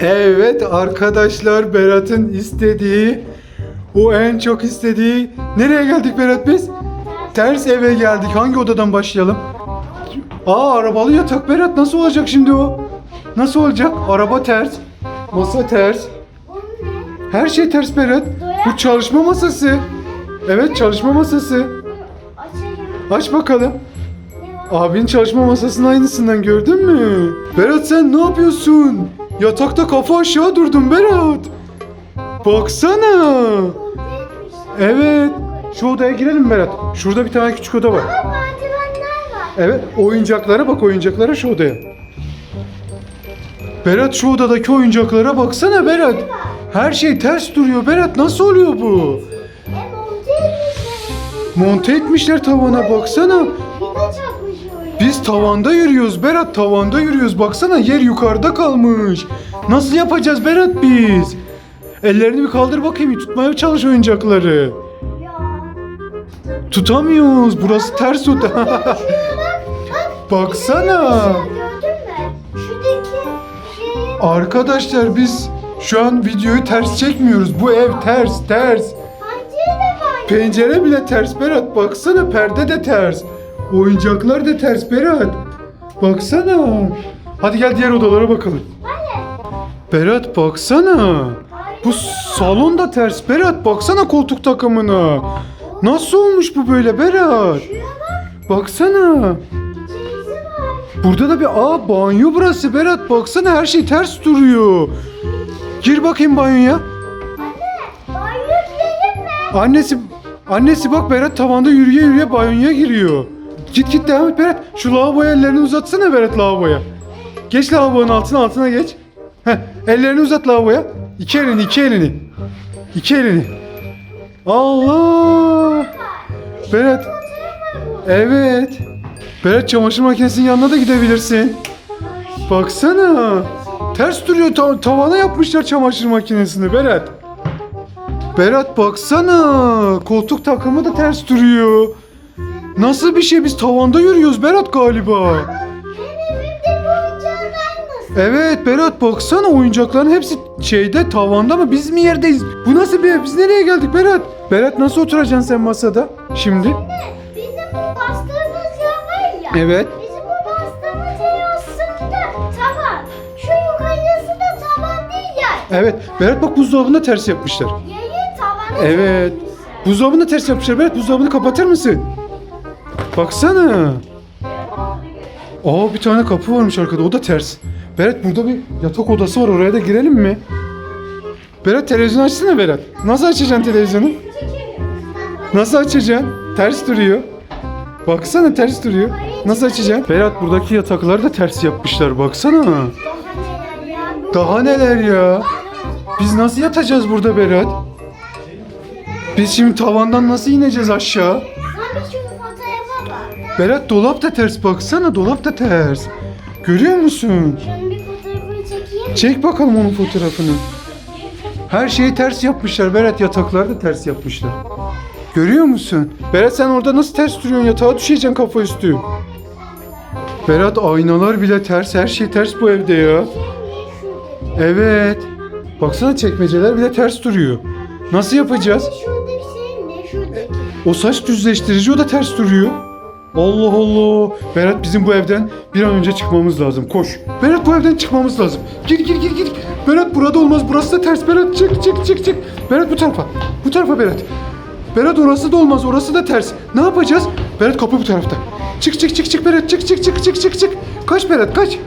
Evet arkadaşlar Berat'ın istediği, o en çok istediği. Nereye geldik Berat biz? Ters eve geldik. Hangi odadan başlayalım? Aa arabalı yatak Berat nasıl olacak şimdi o? Nasıl olacak? Araba ters, masa ters. Her şey ters Berat. Bu çalışma masası. Evet çalışma masası. Aç bakalım. Abinin çalışma masasının aynısından gördün mü? Berat sen ne yapıyorsun? Yatakta kafa aşağı durdun Berat. Baksana. Evet. Şu odaya girelim Berat. Şurada bir tane küçük oda var. Evet oyuncaklara bak oyuncaklara şu odaya. Berat şu odadaki oyuncaklara baksana Berat. Her şey ters duruyor Berat nasıl oluyor bu? E. Monte etmişler tavana baksana. Biz tavanda yürüyoruz Berat tavanda yürüyoruz baksana yer yukarıda kalmış. Nasıl yapacağız Berat biz? Ellerini bir kaldır bakayım tutmaya çalış oyuncakları. Tutamıyoruz burası ters. Bak. Baksana. Şeyi. Arkadaşlar biz şu an videoyu ters çekmiyoruz. Bu ev ters ters. Pencere bile ters Berat baksana perde de ters. Oyuncaklar da ters Berat. Baksana. Hadi gel diğer odalara bakalım. Hadi. Berat baksana. Bu salon da ters Berat baksana koltuk takımına. Nasıl olmuş bu böyle Berat? Baksana. Burada da bir aa banyo burası Berat baksana her şey ters duruyor. Gir bakayım banyoya. Annesi annesi bak Berat tavanda yürüye yürüye banyoya giriyor. Git git devam et Berat. Şu lavaboya ellerini uzatsana Berat lavaboya. Geç lavabonun altına altına geç. Heh, ellerini uzat lavaboya. İki elini iki elini. İki elini. Allah. Berat. Evet. Berat çamaşır makinesinin yanına da gidebilirsin. Baksana. Ters duruyor. Ta- tavana yapmışlar çamaşır makinesini Berat. Berat baksana. Koltuk takımı da ters duruyor. Nasıl bir şey? Biz tavanda yürüyoruz Berat galiba. Benim evimde bu oyuncağın aynısı. Evet Berat baksana oyuncakların hepsi şeyde tavanda mı? Biz mi yerdeyiz? Bu nasıl bir ev? Biz nereye geldik Berat? Berat nasıl oturacaksın sen masada? Şimdi? Bizim bu bastığımız yer var ya. Evet. Bizim bu bastığımız yer aslında tavan. Şu yukarısı da tavan değil ya. Evet. Berat bak buzdolabını da ters yapmışlar. Yeri tavana Evet. çevirmişler. Buzdolabını ters yapmışlar. Berat buzdolabını kapatır mısın? Baksana. Aa bir tane kapı varmış arkada. O da ters. Berat burada bir yatak odası var. Oraya da girelim mi? Berat televizyon açsana Berat. Nasıl açacaksın televizyonu? Nasıl açacaksın? Ters duruyor. Baksana ters duruyor. Nasıl açacaksın? Berat buradaki yatakları da ters yapmışlar. Baksana. Daha neler ya. Biz nasıl yatacağız burada Berat? Biz şimdi tavandan nasıl ineceğiz aşağı? Berat dolap da ters baksana dolap da ters. Görüyor musun? Şunun bir fotoğrafını çekeyim. Çek bakalım onun fotoğrafını. Her şeyi ters yapmışlar Berat yatakları da ters yapmışlar. Görüyor musun? Berat sen orada nasıl ters duruyorsun yatağa düşeceksin kafa üstü. Berat aynalar bile ters her şey ters bu evde ya. Evet. Baksana çekmeceler bile ters duruyor. Nasıl yapacağız? Şuradaki şey ne şuradaki? O saç düzleştirici o da ters duruyor. Allah Allah. Berat bizim bu evden bir an önce çıkmamız lazım. Koş. Berat bu evden çıkmamız lazım. Gir gir gir gir. Berat burada olmaz. Burası da ters. Berat çık çık çık çık. Berat bu tarafa. Bu tarafa Berat. Berat orası da olmaz. Orası da ters. Ne yapacağız? Berat kapı bu tarafta. Çık çık çık çık Berat. Çık çık çık çık çık çık. Kaç Berat kaç.